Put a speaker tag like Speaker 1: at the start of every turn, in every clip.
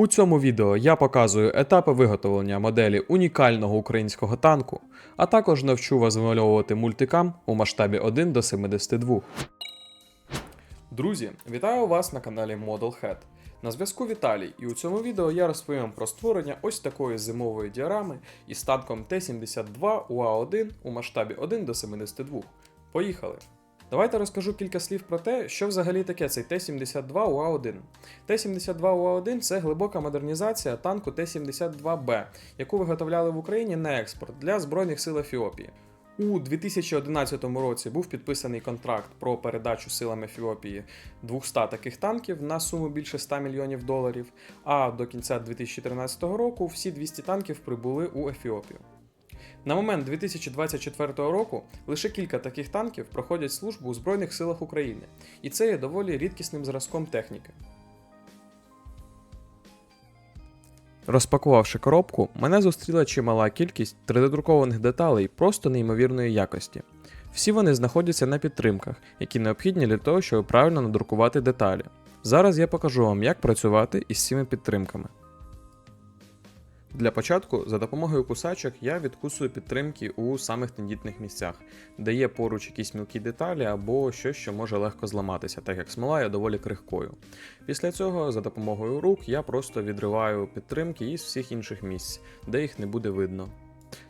Speaker 1: У цьому відео я показую етапи виготовлення моделі унікального українського танку, а також навчу вас вимальовувати мультикам у масштабі 1 до 72. Друзі, вітаю вас на каналі Model Head. На зв'язку Віталій, і у цьому відео я розповім про створення ось такої зимової діарами із танком Т-72 УА-1 у масштабі 1 до 72. Поїхали! Давайте розкажу кілька слів про те, що взагалі таке цей Т-72 УА-1. Т-72 УА-1 це глибока модернізація танку Т-72Б, яку виготовляли в Україні на експорт для Збройних сил Ефіопії. У 2011 році був підписаний контракт про передачу силам Ефіопії 200 таких танків на суму більше 100 мільйонів доларів. А до кінця 2013 року всі 200 танків прибули у Ефіопію. На момент 2024 року лише кілька таких танків проходять службу у Збройних силах України, і це є доволі рідкісним зразком техніки. Розпакувавши коробку, мене зустріла чимала кількість 3D-друкованих деталей просто неймовірної якості. Всі вони знаходяться на підтримках, які необхідні для того, щоб правильно надрукувати деталі. Зараз я покажу вам, як працювати із цими підтримками. Для початку, за допомогою кусачок, я відкусую підтримки у самих тендітних місцях, де є поруч якісь мілкі деталі або щось, що може легко зламатися, так як смола є доволі крихкою. Після цього, за допомогою рук, я просто відриваю підтримки із всіх інших місць, де їх не буде видно.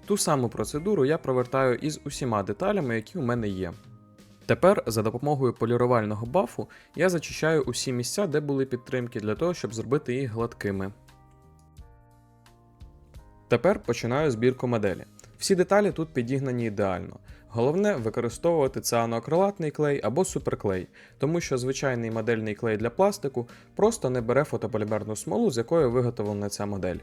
Speaker 1: Ту саму процедуру я провертаю із усіма деталями, які у мене є. Тепер за допомогою полірувального бафу я зачищаю усі місця, де були підтримки, для того, щоб зробити їх гладкими. Тепер починаю збірку моделі. Всі деталі тут підігнані ідеально. Головне використовувати цианоакрилатний клей або суперклей, тому що звичайний модельний клей для пластику просто не бере фотополімерну смолу, з якої виготовлена ця модель.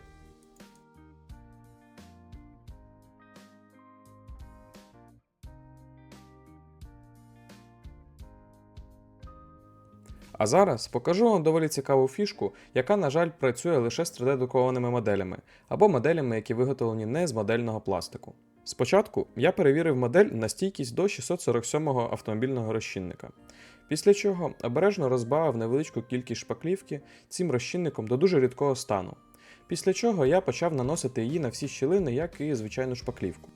Speaker 1: А зараз покажу вам доволі цікаву фішку, яка, на жаль, працює лише з 3D-друкованими моделями або моделями, які виготовлені не з модельного пластику. Спочатку я перевірив модель на стійкість до 647-го автомобільного розчинника. Після чого обережно розбавив невеличку кількість шпаклівки цим розчинником до дуже рідкого стану. Після чого я почав наносити її на всі щілини, як і звичайну шпаклівку.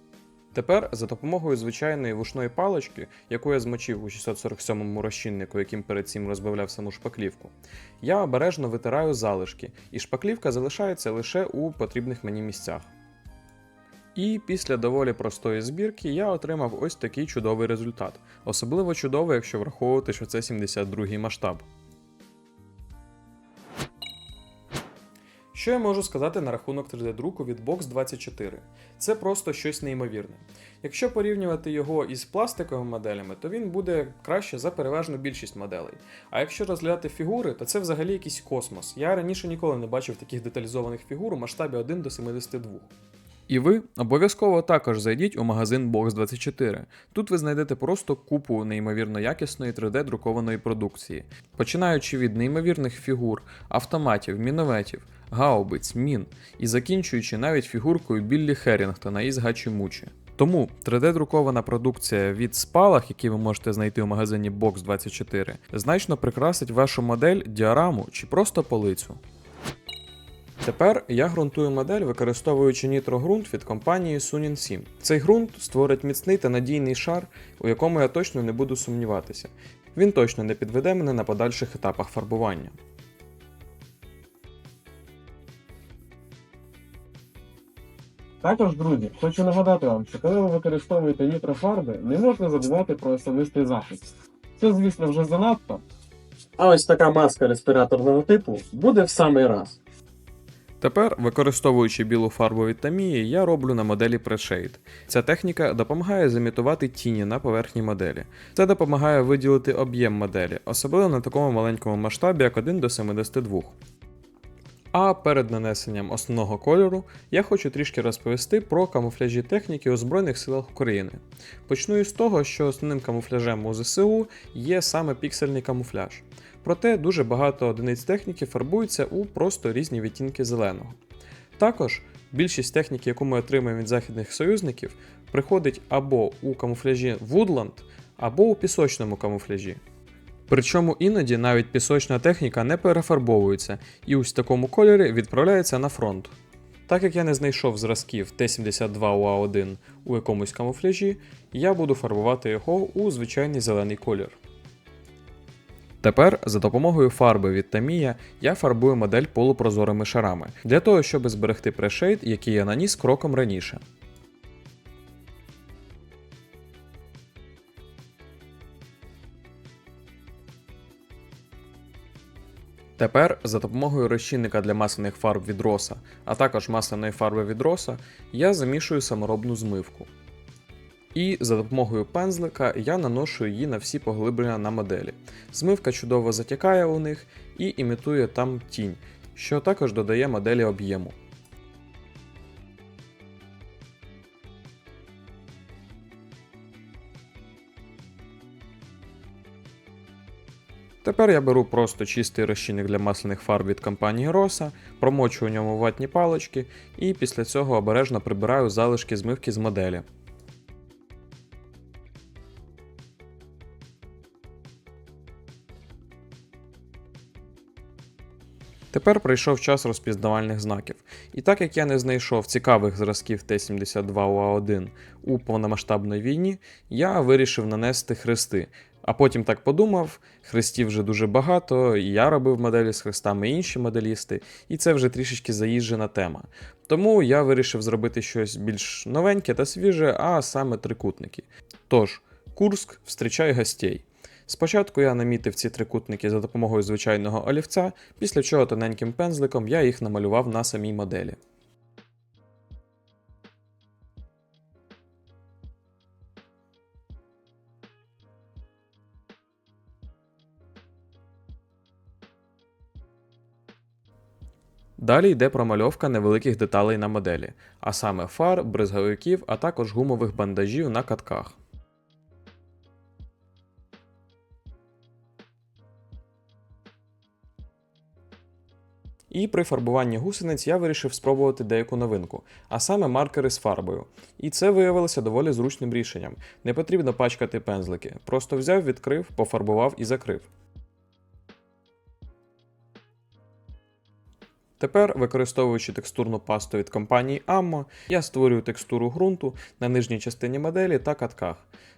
Speaker 1: Тепер за допомогою звичайної вушної палички, яку я змочив у 647-му розчиннику, яким перед цим розбавляв саму шпаклівку, я обережно витираю залишки, і шпаклівка залишається лише у потрібних мені місцях. І після доволі простої збірки я отримав ось такий чудовий результат. Особливо чудовий, якщо враховувати, що це 72-й масштаб. Що я можу сказати на рахунок 3D-друку від Box 24? Це просто щось неймовірне. Якщо порівнювати його із пластиковими моделями, то він буде краще за переважну більшість моделей. А якщо розглядати фігури, то це взагалі якийсь космос. Я раніше ніколи не бачив таких деталізованих фігур у масштабі 1 до 72. І ви обов'язково також зайдіть у магазин Box24. Тут ви знайдете просто купу неймовірно якісної 3D-друкованої продукції, починаючи від неймовірних фігур, автоматів, мінометів, гаубиць, мін і закінчуючи навіть фігуркою Біллі Херінгтона із Гачі-Мучі. Тому 3D-друкована продукція від спалах, які ви можете знайти у магазині Box24, значно прикрасить вашу модель, діараму чи просто полицю. Тепер я ґрунтую модель, використовуючи нітрогрунт від компанії Sunin 7. Цей ґрунт створить міцний та надійний шар, у якому я точно не буду сумніватися. Він точно не підведе мене на подальших етапах фарбування.
Speaker 2: Також, друзі, хочу нагадати вам, що коли ви використовуєте нітрофарби, не можна забувати про особистий захист. Це, звісно, вже занадто. А ось така маска респіраторного типу буде в самий раз.
Speaker 1: Тепер, використовуючи білу фарбу від Tamiya, я роблю на моделі Preshade. Ця техніка допомагає зімітувати тіні на поверхні моделі. Це допомагає виділити об'єм моделі, особливо на такому маленькому масштабі, як 1 до 72. А перед нанесенням основного кольору я хочу трішки розповісти про камуфляжі техніки у Збройних силах України. Почну із того, що основним камуфляжем у ЗСУ є саме піксельний камуфляж. Проте дуже багато одиниць техніки фарбуються у просто різні відтінки зеленого. Також більшість техніки, яку ми отримуємо від західних союзників, приходить або у камуфляжі Woodland, або у пісочному камуфляжі. Причому іноді навіть пісочна техніка не перефарбовується і ось в такому кольорі відправляється на фронт. Так як я не знайшов зразків Т-72УА1 у якомусь камуфляжі, я буду фарбувати його у звичайний зелений колір. Тепер за допомогою фарби від Tamiya я фарбую модель полупрозорими шарами для того, щоб зберегти прешейд, який я наніс кроком раніше. Тепер за допомогою розчинника для масляних фарб від роса, а також масляної фарби від роса, я замішую саморобну змивку. І за допомогою пензлика я наношу її на всі поглиблення на моделі. Змивка чудово затікає у них і імітує там тінь, що також додає моделі об'єму. Тепер я беру просто чистий розчинник для масляних фарб від компанії Rosa, промочу у ньому ватні палички і після цього обережно прибираю залишки змивки з моделі. Тепер прийшов час розпізнавальних знаків. І так як я не знайшов цікавих зразків Т-72УА1 у повномасштабній війні, я вирішив нанести хрести. А потім так подумав: хрестів вже дуже багато, і я робив моделі з хрестами інші моделісти, і це вже трішечки заїжджена тема. Тому я вирішив зробити щось більш новеньке та свіже, а саме трикутники. Тож, Курск, встрічай гостей. Спочатку я намітив ці трикутники за допомогою звичайного олівця, після чого тоненьким пензликом я їх намалював на самій моделі. Далі йде промальовка невеликих деталей на моделі, а саме фар, бризговиків, а також гумових бандажів на катках. І при фарбуванні гусениць я вирішив спробувати деяку новинку, а саме маркери з фарбою. І це виявилося доволі зручним рішенням. Не потрібно пачкати пензлики. Просто взяв, відкрив, пофарбував і закрив. Тепер, використовуючи текстурну пасту від компанії Ammo, я створюю текстуру ґрунту на нижній частині моделі та катках.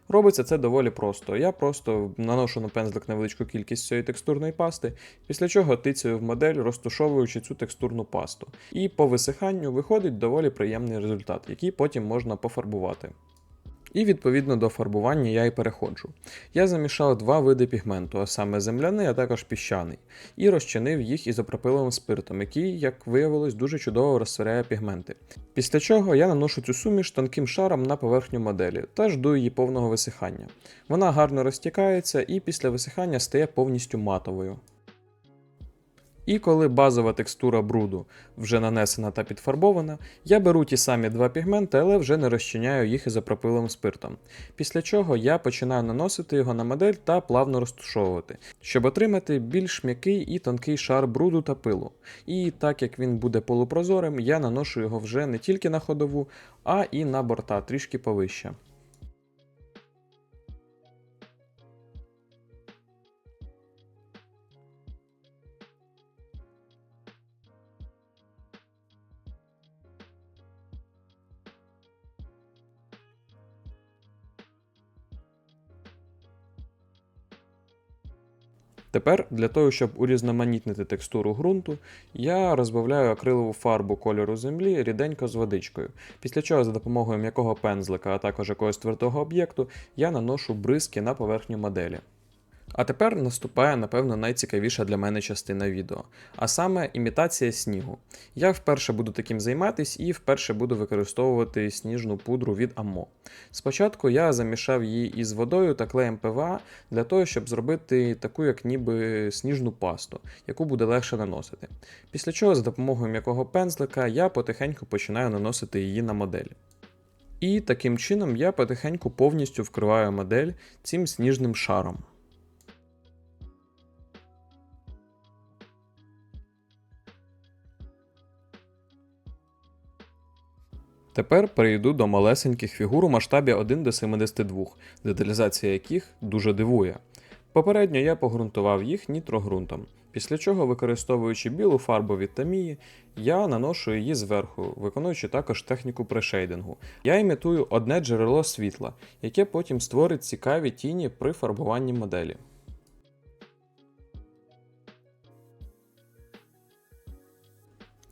Speaker 1: Робиться це доволі просто. Я просто наношу на пензлик невеличку кількість цієї текстурної пасти, після чого тицяю в модель, розтушовуючи цю текстурну пасту. І по висиханню виходить доволі приємний результат, який потім можна пофарбувати. І відповідно до фарбування я і переходжу. Я замішав два види пігменту, а саме земляний, а також піщаний, і розчинив їх ізопропиловим спиртом, який, як виявилось, дуже чудово розсвиряє пігменти. Після чого я наношу цю суміш тонким шаром на поверхню моделі та жду її повного висихання. Вона гарно розтікається і після висихання стає повністю матовою. І коли базова текстура бруду вже нанесена та підфарбована, я беру ті самі два пігменти, але вже не розчиняю їх ізопропиловим спиртом. Після чого я починаю наносити його на модель та плавно розтушовувати, щоб отримати більш м'який і тонкий шар бруду та пилу. І так як він буде полупрозорим, я наношу його вже не тільки на ходову, а і на борта трішки повище. Тепер для того, щоб урізноманітнити текстуру ґрунту, я розбавляю акрилову фарбу кольору землі ріденько з водичкою, після чого за допомогою м'якого пензлика, а також якогось твердого об'єкту, я наношу бризки на поверхню моделі. А тепер наступає, напевно, найцікавіша для мене частина відео, а саме імітація снігу. Я вперше буду таким займатись і вперше буду використовувати сніжну пудру від Ammo. Спочатку я замішав її із водою та клеєм ПВА для того, щоб зробити таку, як ніби сніжну пасту, яку буде легше наносити. Після чого, за допомогою м'якого пензлика, я потихеньку починаю наносити її на модель. І таким чином я потихеньку повністю вкриваю модель цим сніжним шаром. Тепер перейду до малесеньких фігур у масштабі 1 до 72, деталізація яких дуже дивує. Попередньо я погрунтував їх нітрогрунтом, після чого, використовуючи білу фарбу від Тамії, я наношу її зверху, виконуючи також техніку прешейдингу. Я імітую одне джерело світла, яке потім створить цікаві тіні при фарбуванні моделі.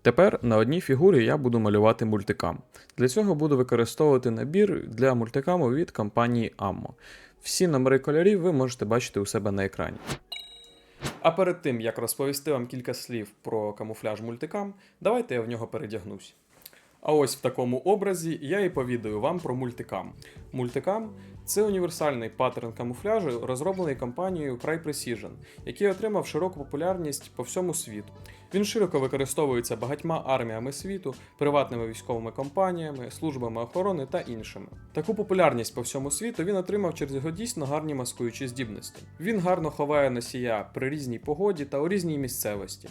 Speaker 1: Тепер на одній фігурі я буду малювати мультикам. Для цього буду використовувати набір для мультикаму від компанії Ammo. Всі номери кольорів ви можете бачити у себе на екрані. А перед тим, як розповісти вам кілька слів про камуфляж мультикам, давайте я в нього передягнусь. А ось в такому образі я і повідаю вам про мультикам. Мультикам це універсальний паттерн камуфляжу, розроблений компанією Cry Precision, який отримав широку популярність по всьому світу. Він широко використовується багатьма арміями світу, приватними військовими компаніями, службами охорони та іншими. Таку популярність по всьому світу він отримав через його дійсно гарні маскуючі здібності. Він гарно ховає носія при різній погоді та у різній місцевості.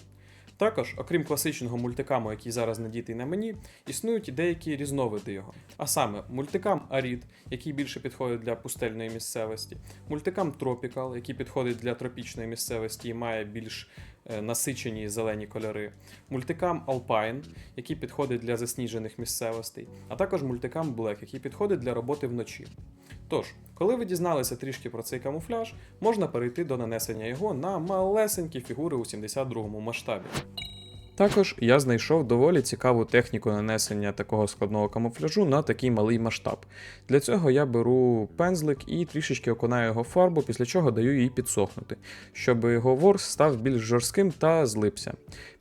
Speaker 1: Також, окрім класичного мультикаму, який зараз надітий на мені, існують і деякі різновиди його. А саме мультикам Арід, який більше підходить для пустельної місцевості, мультикам Tropical, який підходить для тропічної місцевості і має більш насичені зелені кольори, мультикам Alpine, який підходить для засніжених місцевостей, а також мультикам Black, який підходить для роботи вночі. Тож, коли ви дізналися трішки про цей камуфляж, можна перейти до нанесення його на малесенькі фігури у 72 масштабі. Також я знайшов доволі цікаву техніку нанесення такого складного камуфляжу на такий малий масштаб. Для цього я беру пензлик і трішечки окунаю його фарбу, після чого даю їй підсохнути, щоб його ворс став більш жорстким та злипся.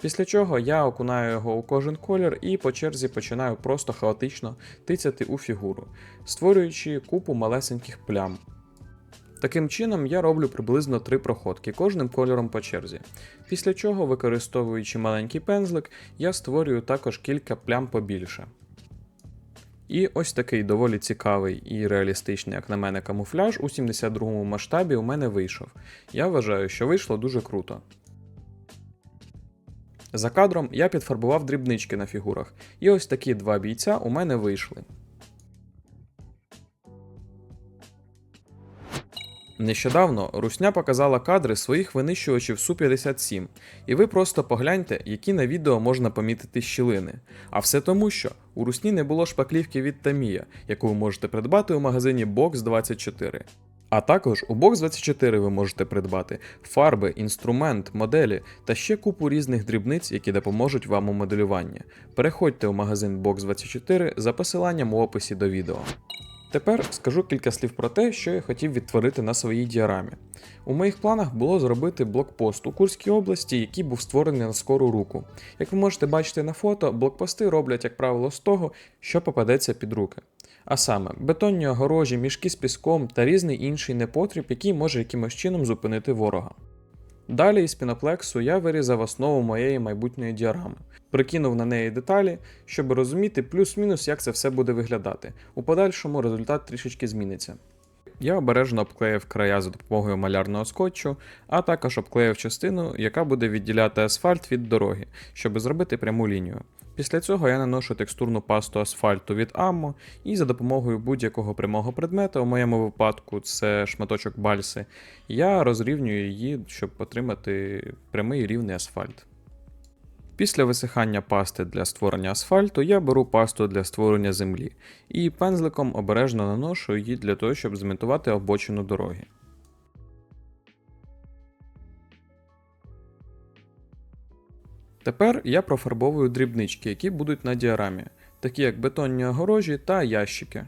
Speaker 1: Після чого я окунаю його у кожен колір і по черзі починаю просто хаотично тицяти у фігуру, створюючи купу малесеньких плям. Таким чином я роблю приблизно три проходки кожним кольором по черзі. Після чого, використовуючи маленький пензлик, я створюю також кілька плям побільше. І ось такий доволі цікавий і реалістичний, як на мене, камуфляж у 72 масштабі у мене вийшов. Я вважаю, що вийшло дуже круто. За кадром я підфарбував дрібнички на фігурах, і ось такі два бійця у мене вийшли. Нещодавно Русня показала кадри своїх винищувачів Су-57, і ви просто погляньте, які на відео можна помітити щілини. А все тому, що у Русні не було шпаклівки від Тамія, яку ви можете придбати у магазині Box 24. А також у Box 24 ви можете придбати фарби, інструмент, моделі та ще купу різних дрібниць, які допоможуть вам у моделюванні. Переходьте у магазин Box 24 за посиланням у описі до відео. Тепер скажу кілька слів про те, що я хотів відтворити на своїй діарамі. У моїх планах було зробити блокпост у Курській області, який був створений на скору руку. Як ви можете бачити на фото, блокпости роблять, як правило, з того, що попадеться під руки. А саме бетонні огорожі, мішки з піском та різний інший непотріб, який може якимось чином зупинити ворога. Далі із піноплексу я вирізав основу моєї майбутньої діарами, прикинув на неї деталі, щоб розуміти плюс-мінус, як це все буде виглядати. У подальшому результат трішечки зміниться. Я обережно обклеїв края за допомогою малярного скотчу, а також обклеїв частину, яка буде відділяти асфальт від дороги, щоб зробити пряму лінію. Після цього я наношу текстурну пасту асфальту від Ammo і за допомогою будь-якого прямого предмета, у моєму випадку це шматочок бальси, я розрівнюю її, щоб отримати прямий рівний асфальт. Після висихання пасти для створення асфальту я беру пасту для створення землі і пензликом обережно наношу її для того, щоб змонтувати обочину дороги. Тепер я профарбовую дрібнички, які будуть на діарамі, такі як бетонні огорожі та ящики.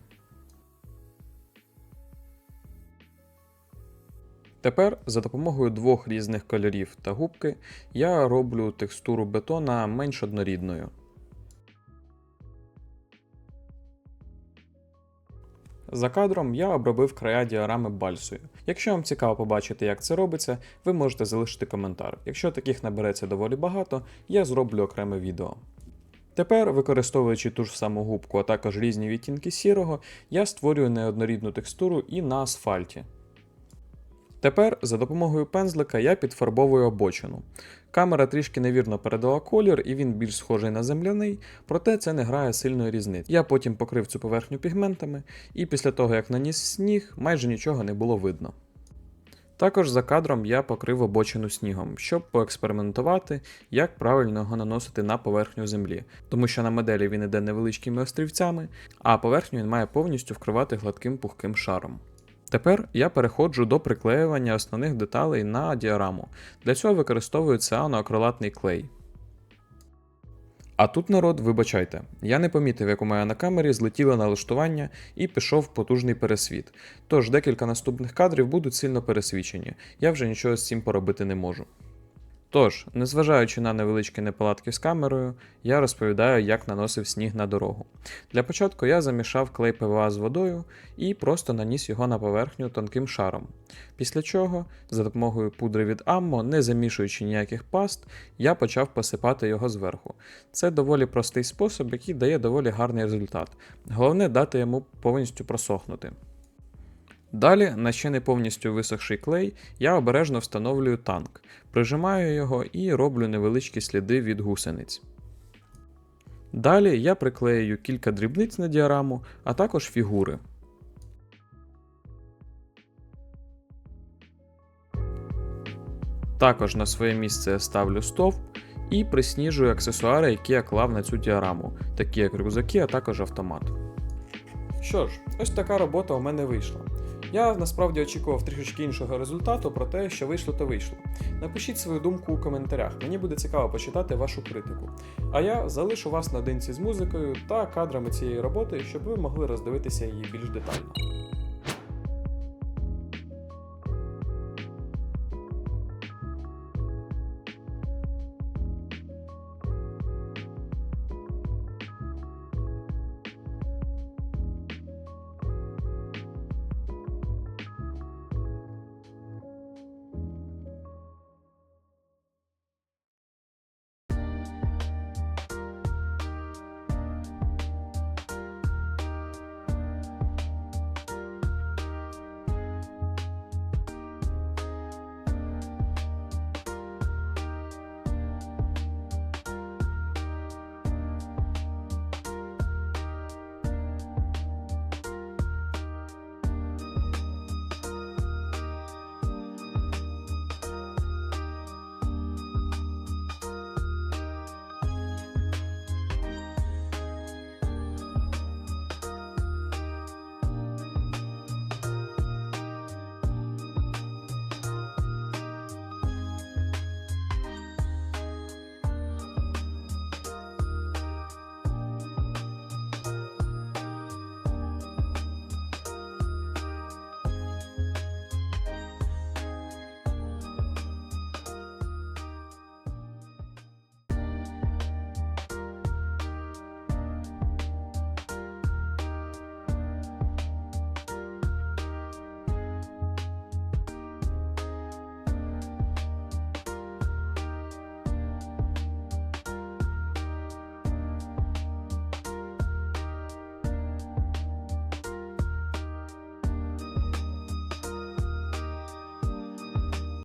Speaker 1: Тепер за допомогою двох різних кольорів та губки я роблю текстуру бетона менш однорідною. За кадром я обробив края діарами бальсою. Якщо вам цікаво побачити, як це робиться, ви можете залишити коментар. Якщо таких набереться доволі багато, я зроблю окреме відео. Тепер, використовуючи ту ж саму губку, а також різні відтінки сірого, я створюю неоднорідну текстуру і на асфальті. Тепер за допомогою пензлика я підфарбовую обочину. Камера трішки невірно передала колір, і він більш схожий на земляний, проте це не грає сильної різниці. Я потім покрив цю поверхню пігментами, і після того як наніс сніг, майже нічого не було видно. Також за кадром я покрив обочину снігом, щоб поекспериментувати, як правильно його наносити на поверхню землі, тому що на моделі він іде невеличкими острівцями, а поверхню він має повністю вкривати гладким пухким шаром. Тепер я переходжу до приклеювання основних деталей на діораму. Для цього використовую цианоакрилатний клей. А тут народ, вибачайте, я не помітив, як у мене на камері злетіло налаштування і пішов потужний пересвіт. Тож декілька наступних кадрів будуть сильно пересвічені, я вже нічого з цим поробити не можу. Тож, незважаючи на невеличкі неполадки з камерою, я розповідаю, як наносив сніг на дорогу. Для початку я замішав клей ПВА з водою і просто наніс його на поверхню тонким шаром. Після чого, за допомогою пудри від Ammo, не замішуючи ніяких паст, я почав посипати його зверху. Це доволі простий спосіб, який дає доволі гарний результат. Головне дати йому повністю просохнути. Далі, на ще не повністю висохший клей, я обережно встановлюю танк, прижимаю його і роблю невеличкі сліди від гусениць. Далі я приклею кілька дрібниць на діараму, а також фігури. Також на своє місце ставлю стовп і присніжую аксесуари, які я клав на цю діараму, такі як рюкзаки, а також автомат. Що ж, ось така робота у мене вийшла. Я насправді очікував трішечки іншого результату, про те, що вийшло, то вийшло. Напишіть свою думку у коментарях, мені буде цікаво почитати вашу критику. А я залишу вас наодинці з музикою та кадрами цієї роботи, щоб ви могли роздивитися її більш детально.